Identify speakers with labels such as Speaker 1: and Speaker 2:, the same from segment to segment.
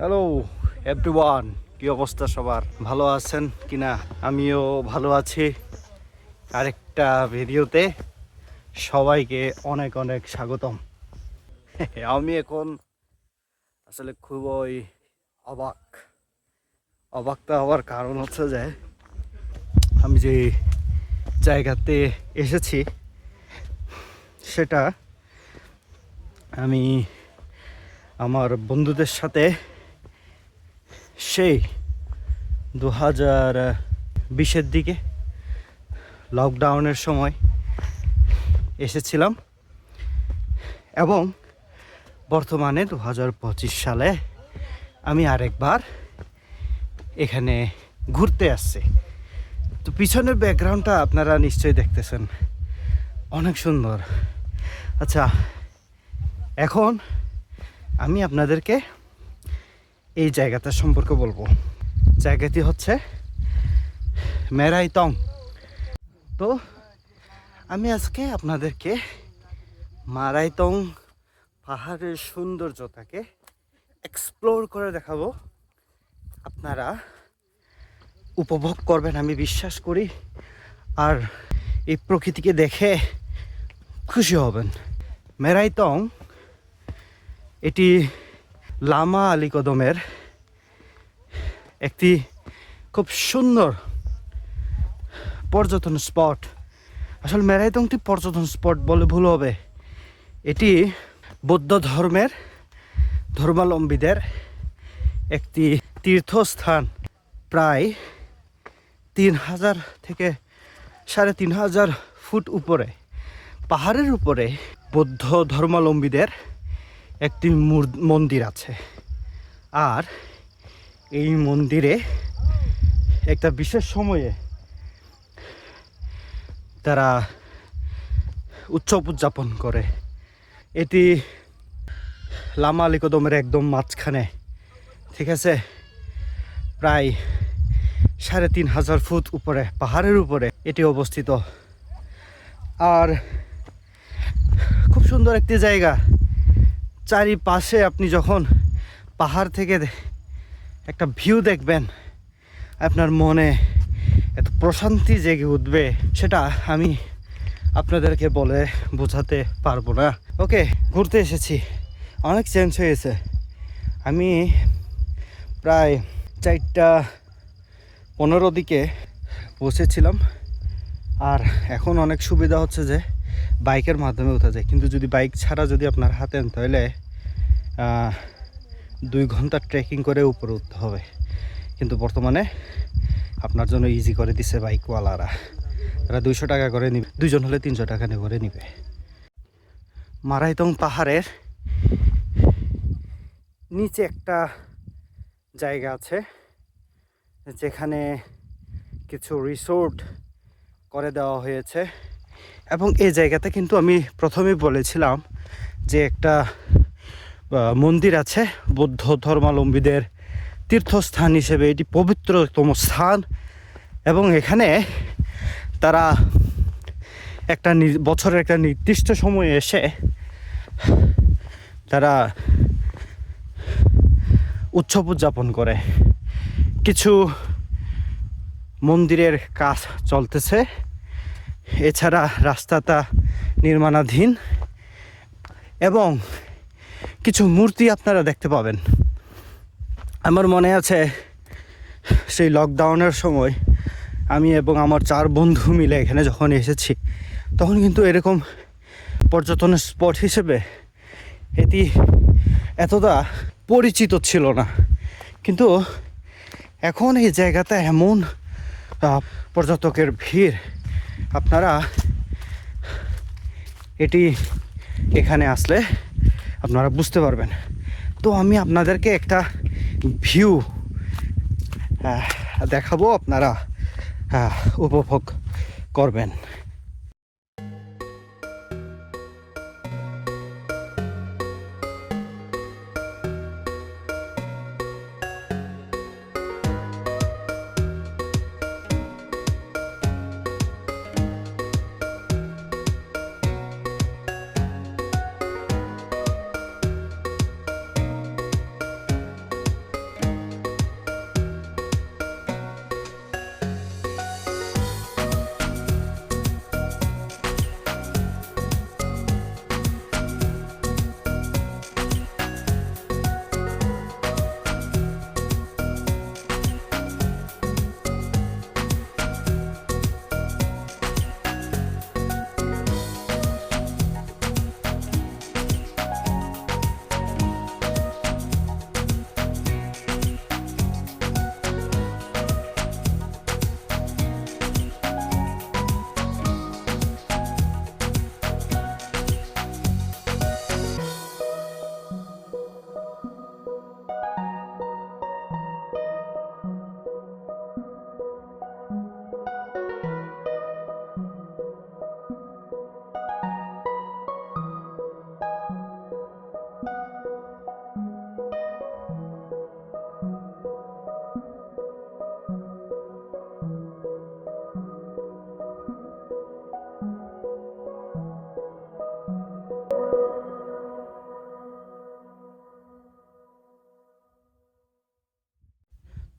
Speaker 1: Hello everyone কি অবস্থা সবার? ভালো আছেন কিনা? আমিও ভালো আছি। আরেকটা ভিডিওতে সবাইকে অনেক অনেক স্বাগতম। আমি এখন আসলে খুবই অবাক। অবাকটা হওয়ার কারণ হচ্ছে যে আমি যে জায়গাতে এসেছি, সেটা আমি আমার বন্ধুদের সাথে সেই দু হাজার বিশের দিকে লকডাউনের সময় এসেছিলাম এবং বর্তমানে দু হাজার পঁচিশ সালে আমি আরেকবার এখানে ঘুরতে আসছি। তো পিছনের ব্যাকগ্রাউন্ডটা আপনারা নিশ্চয়ই দেখতেছেন। অনেক সুন্দর। আচ্ছা এখন আমি আপনাদেরকে এই জায়গাটা সম্পর্কে বলব। জায়গাটি হচ্ছে মেরাইতং তো। আমি আজকে আপনাদেরকে মারাইতং পাহাড়ের সৌন্দর্যটাকে এক্সপ্লোর করে দেখাবো। আপনারা উপভোগ করবেন, আমি বিশ্বাস করি। আর এই প্রকৃতিকে দেখে খুশি হবেন। মেরাইতং এটি লামা আলী কদমের একটি খুব সুন্দর পর্যটন স্পট। আসলে মেরাইতংটি পর্যটন স্পট বলে ভুল হবে। এটি বৌদ্ধ ধর্মের ধর্মাবলম্বীদের একটি তীর্থস্থান। প্রায় তিন হাজার থেকে সাড়ে তিন হাজার ফুট উপরে, পাহাড়ের উপরে বৌদ্ধ ধর্মাবলম্বীদের একটি মন্দির আছে। আর এই মন্দিরে একটা বিশেষ সময়ে তারা উৎসব উদযাপন করে। এটি লামা আলী কদমের একদম মাঝখানে, ঠিক আছে? প্রায় সাড়ে তিন হাজার ফুট উপরে, পাহাড়ের উপরে এটি অবস্থিত। আর খুব সুন্দর একটি জায়গা। চারিপাশে আপনি যখন পাহাড় থেকে একটা ভিউ দেখবেন, আপনার মনে এত প্রশান্তি জেগে উঠবে, সেটা আমি আপনাদেরকে বলে বোঝাতে পারব না। ওকে, ঘুরতে এসেছি। অনেক চেঞ্জ হয়েছে। আমি প্রায় চারটা পনেরো দিকে বসেছিলাম আর এখন অনেক সুবিধা হচ্ছে যে বাইকের মাধ্যমে উঠা যায়। কিন্তু যদি বাইক ছাড়া যদি আপনার হাতেন তাহলে দুই ঘণ্টা ট্রেকিং করে উপরে উঠতে হবে। কিন্তু বর্তমানে আপনার জন্য ইজি করে দিছে বাইকওয়ালারা। তারা দুইশো টাকা করে নিবে। দুজন হলে তিনশো টাকা করে নিবে। মারাইতং পাহাড়ের নিচে একটা জায়গা আছে, যেখানে কিছু রিসোর্ট করে দেওয়া হয়েছে। এবং এই জায়গাতে কিন্তু আমি প্রথমেই বলেছিলাম যে একটা মন্দির আছে, বৌদ্ধ ধর্মাবলম্বীদের তীর্থস্থান হিসেবে এটি পবিত্রতম স্থান এবং এখানে তারা একটা বছরের একটা নির্দিষ্ট সময়ে এসে তারা উৎসব উদযাপন করে। কিছু মন্দিরের কাজ চলতেছে। এছাড়া রাস্তাটা নির্মাণাধীন এবং কিছু মূর্তি আপনারা দেখতে পাবেন। আমার মনে আছে সেই লকডাউনের সময় আমি এবং আমার চার বন্ধু মিলে এখানে যখন এসেছি, তখন কিন্তু এরকম পর্যটন স্পট হিসেবে এটি এতটা পরিচিত ছিল না। কিন্তু এখন এই জায়গাটা এমন পর্যটকের ভিড় আপনারা এটি এখানে আসলে আপনারা বুঝতে পারবেন। তো আমি আপনাদেরকে একটা ভিউ দেখাবো, আপনারা উপভোগ করবেন।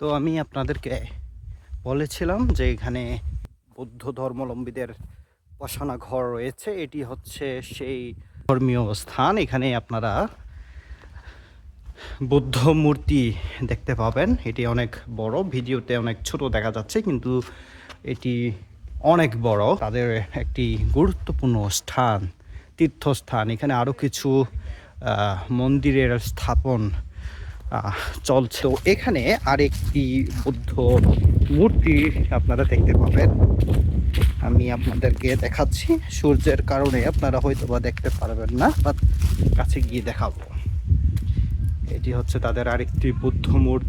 Speaker 1: তো আমি আপনাদেরকে বলেছিলাম যে এখানে বৌদ্ধ ধর্মাবলম্বীদের বসানা ঘর রয়েছে। এটি হচ্ছে সেই ধর্মীয় স্থান। এখানে আপনারা বুদ্ধ মূর্তি দেখতে পাবেন। এটি অনেক বড়। ভিডিওতে অনেক ছোট দেখা যাচ্ছে, কিন্তু এটি অনেক বড়। তাদের একটি গুরুত্বপূর্ণ স্থান, তীর্থস্থান। এখানে আরও কিছু মন্দিরের স্থাপন চলছে। তো এখানে আরেকটি বুদ্ধ মূর্তি আপনারা দেখতে পাবেন। আমি আপনাদেরকে দেখাচ্ছি। সূর্যের কারণে আপনারা হয়তো বা দেখতে পারবেন না, বাট কাছে গিয়ে দেখাবো। এটি হচ্ছে তাদের আরেকটি বুদ্ধ মূর্তি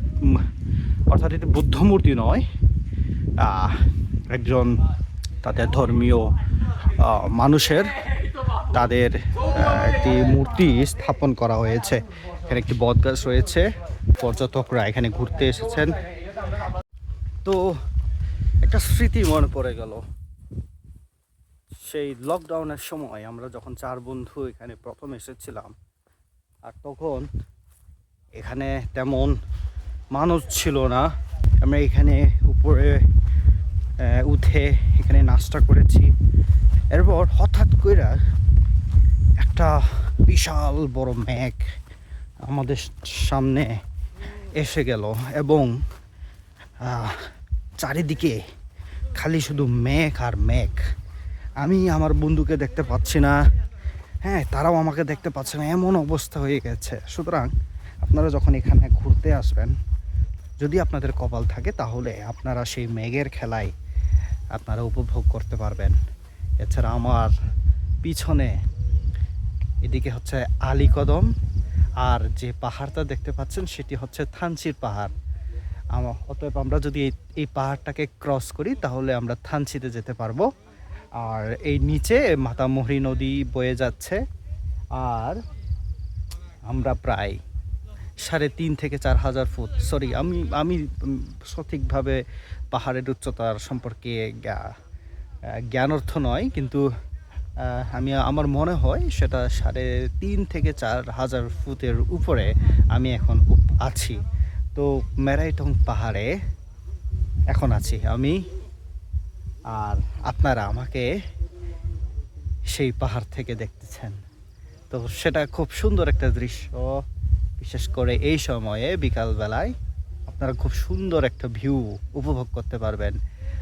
Speaker 1: অর্থাৎ এটি বুদ্ধ মূর্তি নয় একজন তাদের ধর্মীয় মানুষের তাদের একটি মূর্তি স্থাপন করা হয়েছে। এখানে একটি বটগাছ রয়েছে। পর্যটকরা এখানে ঘুরতে এসেছেন। তো একটা স্মৃতি মনে পড়ে গেল। সেই লকডাউনের সময় আমরা যখন চার বন্ধু এখানে প্রথম এসেছিলাম, আর তখন এখানে তেমন মানুষ ছিল না। আমরা এখানে উপরে উঠে এখানে নাস্তা করেছি। এরপর হঠাৎ করে একটা বিশাল বড় মেঘ আমাদের সামনে এসে গেল এবং চারিদিকে খালি শুধু মেঘ আর মেঘ। আমি আমার বন্ধুকে দেখতে পাচ্ছি না। হ্যাঁ তারাও আমাকে দেখতে পাচ্ছে না। এমন অবস্থা হয়ে গেছে। সুতরাং আপনারা যখন এখানে ঘুরতে আসবেন, যদি আপনাদের কপাল থাকে, তাহলে আপনারা সেই মেঘের খেলায় আপনারা উপভোগ করতে পারবেন। এছাড়া আমার পিছনে এদিকে হচ্ছে আলীকদম আর যে পাহাড়টা দেখতে পাচ্ছেন সেটি হচ্ছে থানচির পাহাড়। আমা- অতএব আমরা যদি এই পাহাড়টাকে ক্রস করি তাহলে আমরা থানচিতে যেতে পারব। আর এই নিচে মাতামুহুরী নদী বয়ে যাচ্ছে। আর আমরা প্রায় সাড়ে তিন থেকে চার হাজার ফুট সরি আমি আমি সঠিকভাবে পাহাড়ের উচ্চতার সম্পর্কে জ্ঞা- আহ, জ্ঞানার্থ নয় কিন্তু আমি, আমার মনে হয় সেটা সাড়ে তিন থেকে চার হাজার ফুটের উপরে আমি এখন আছি। তো মেরাইটং পাহাড়ে এখন আছি আমি। আর আপনারা আমাকে সেই পাহাড় থেকে দেখতেছেন। তো সেটা খুব সুন্দর একটা দৃশ্য। বিশেষ করে এই সময়ে বিকালবেলায় আপনারা খুব সুন্দর একটা ভিউ উপভোগ করতে পারবেন।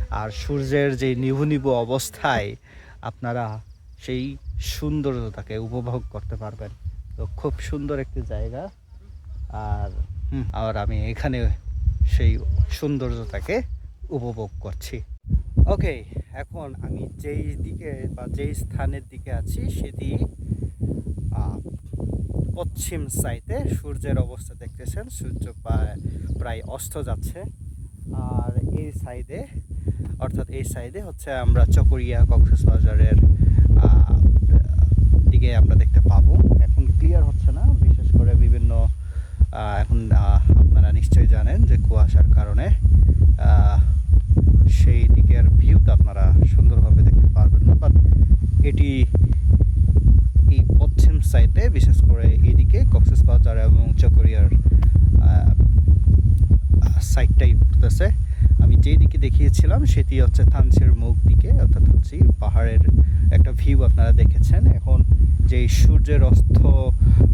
Speaker 1: আর সূর্যের যে নিভু নিভু অবস্থায় আপনারা সেই সৌন্দর্যটাকে উপভোগ করতে পারবেন। তো খুব সুন্দর একটি জায়গা। আর আর আমি এখানে সেই সৌন্দর্যটাকে উপভোগ করছি। ওকে এখন আমি যেই দিকে বা যেই স্থানের দিকে আছি সেটি পশ্চিম সাইডে সূর্যের অবস্থা দেখতেছেন। সূর্য প্রায় প্রায় অস্ত যাচ্ছে। আর এই সাইডে অর্থাৎ এই সাইডে হচ্ছে আমরা চকরিয়া কক্সবাজারের দিকে আমরা দেখতে পাবো। এখন ক্লিয়ার হচ্ছে না, বিশেষ করে বিভিন্ন এখন আপনারা নিশ্চয়ই জানেন যে কুয়াশার কারণে সেই দিকের ভিউটা আপনারা সুন্দরভাবে দেখতে পারবেন না। বাট এটি এই পশ্চিম সাইডে বিশেষ করে এইদিকে কক্সবাজার এবং চকরিয়ার সাইডটাই পড়তেছে আমি যেই দিকে দেখিয়েছিলাম, সেটি হচ্ছে থানচির মুখ দিকে, অর্থাৎ হচ্ছে পাহাড়ের ভিউ আপনারা দেখেছেন। এখন যেই সূর্যের অস্ত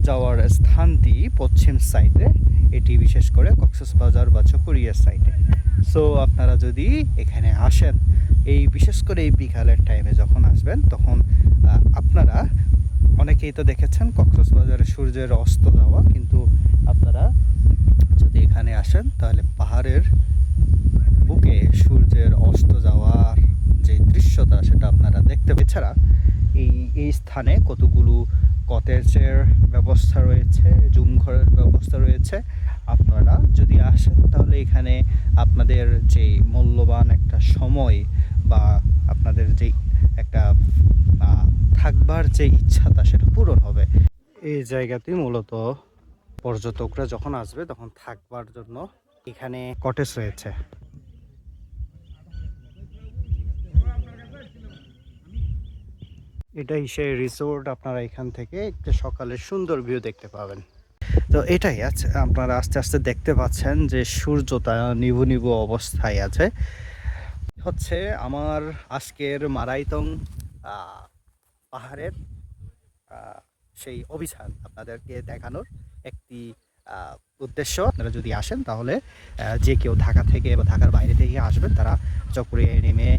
Speaker 1: যাওয়ার স্থানটি পশ্চিম সাইডে এটি বিশেষ করে কক্সবাজার বা চকরিয়ার সাইডে সো আপনারা যদি এখানে আসেন, এই বিশেষ করে এই বিকালের টাইমে যখন আসবেন, তখন আপনারা অনেকেই তো দেখেছেন কক্সবাজারে সূর্যের অস্ত যাওয়া, কিন্তু আপনারা যদি এখানে আসেন, তাহলে পাহাড়ের বুকে সূর্যের অস্ত যাওয়ার যে দৃশ্যটা সেটা আপনারা দেখতে এছাড়া এই স্থানে কতগুলো কটেজের ব্যবস্থা রয়েছে, জুম ঘরের ব্যবস্থা রয়েছে? আপনারা যদি আসেন, তাহলে এখানে আপনাদের যে মূল্যবান একটা সময় বা আপনাদের যে একটা থাকবার যে ইচ্ছাটা, সেটা পূরণ হবে। এই জায়গাতে মূলত পর্যটকরা যখন আসবে, তখন থাকবার জন্য এখানে কটেজ রয়েছে। এটাই সেই রিসোর্ট আপনারা এখান থেকে একটা সকালের সুন্দর ভিউ দেখতে পাবেন। তো এটাই আছে, আপনারা আস্তে আস্তে দেখতে পাচ্ছেন যে সূর্যটা নিভু নিভু অবস্থায় আছে। হচ্ছে আমার আজকের মারাইতং পাহাড়ের সেই অভিযান আপনাদেরকে দেখানোর একটি উদ্দেশ্য। আপনারা যদি আসেন তাহলে যে কেউ ঢাকা থেকে বা ঢাকার বাইরে থেকে আসবেন, তারা চকরিয়ায় নেমে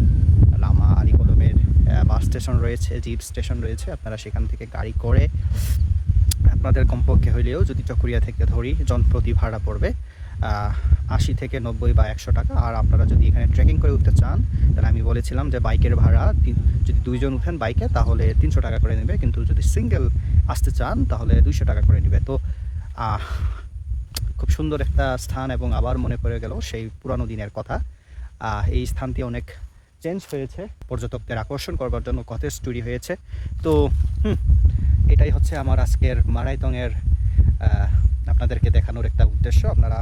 Speaker 1: বাস স্টেশন রয়েছে, জিপ স্টেশন রয়েছে। আপনারা সেখান থেকে গাড়ি করে আপনাদের কমপক্ষে হইলেও যদি চকরিয়া থেকে ধরি, জনপ্রতি ভাড়া পড়বে আশি থেকে নব্বই বা একশো টাকা। আর আপনারা যদি এখানে ট্রেকিং করে উঠতে চান, তাহলে আমি বলেছিলাম যে বাইকের ভাড়া যদি দুইজন উঠেন বাইকে, তাহলে তিনশো টাকা করে নেবে। কিন্তু যদি সিঙ্গেল আসতে চান, তাহলে দুইশো টাকা করে নেবে। তো খুব সুন্দর একটা স্থান এবং আবার মনে পড়ে গেল সেই পুরানো দিনের কথা। এই স্থানটি অনেক চেঞ্জ হয়েছে। পর্যটকদের আকর্ষণ করবার জন্য কতেজ তৈরি হয়েছে। তো এটাই হচ্ছে আমার আজকের মারাইতংয়ের আপনাদেরকে দেখানোর একটা উদ্দেশ্য। আপনারা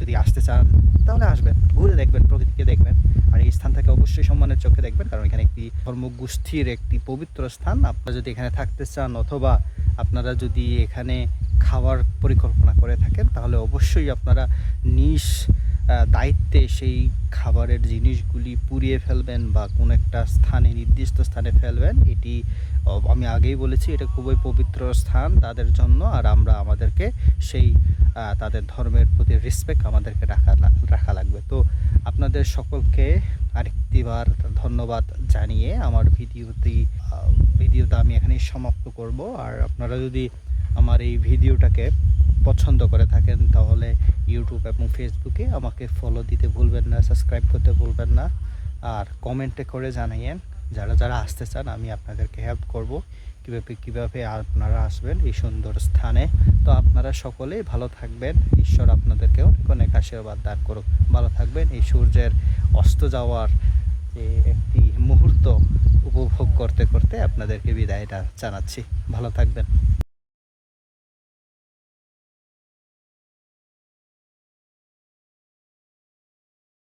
Speaker 1: যদি আসতে চান তাহলে আসবেন। ঘুরে দেখবেন প্রকৃতিকে দেখবেন। আর এই স্থান থেকে অবশ্যই সম্মানের চোখে দেখবেন। কারণ এখানে একটি ধর্মগোষ্ঠীর একটি পবিত্র স্থান। আপনারা যদি এখানে থাকতে চান অথবা আপনারা যদি এখানে খাওয়ার পরিকল্পনা করে থাকেন তাহলে অবশ্যই আপনারা আহ, দায়িত্বে সেই খাবারের জিনিসগুলি পুড়িয়ে ফেলবেন বা কোনো একটা স্থানে, নির্দিষ্ট স্থানে ফেলবেন, এটি আমি আগেই বলেছি, এটা খুবই পবিত্র স্থান তাদের জন্য, আর আমরা আমাদেরকে সেই তাদের ধর্মের প্রতি রেসপেক্ট আমাদেরকে রাখা রাখা লাগবে। তো আপনাদের সকলকে আরেকটিবার ধন্যবাদ জানিয়ে আমার ভিডিওটি ভিডিওটা আমি এখানেই সমাপ্ত করব। আর আপনারা যদি আমার এই ভিডিওটাকে পছন্দ করে থাকেন, তাহলে ইউটিউব এবং ফেসবুকে আমাকে ফলো দিতে ভুলবেন না সাবস্ক্রাইব করতে ভুলবেন না। আর কমেন্টে করে জানাইয়েন, যারা যারা আসতে চান, আমি আপনাদেরকে হেল্প করব। কীভাবে কীভাবে আপনারা আসবেন এই সুন্দর স্থানে। তো আপনারা সকলেই ভালো থাকবেন। ঈশ্বর আপনাদেরকে অনেক অনেক আশীর্বাদ দান করুক। ভালো থাকবেন। এই সূর্যের অস্ত যাওয়ার যে একটি মুহূর্ত উপভোগ করতে করতে আপনাদেরকে বিদায়টা জানাচ্ছি। ভালো থাকবেন।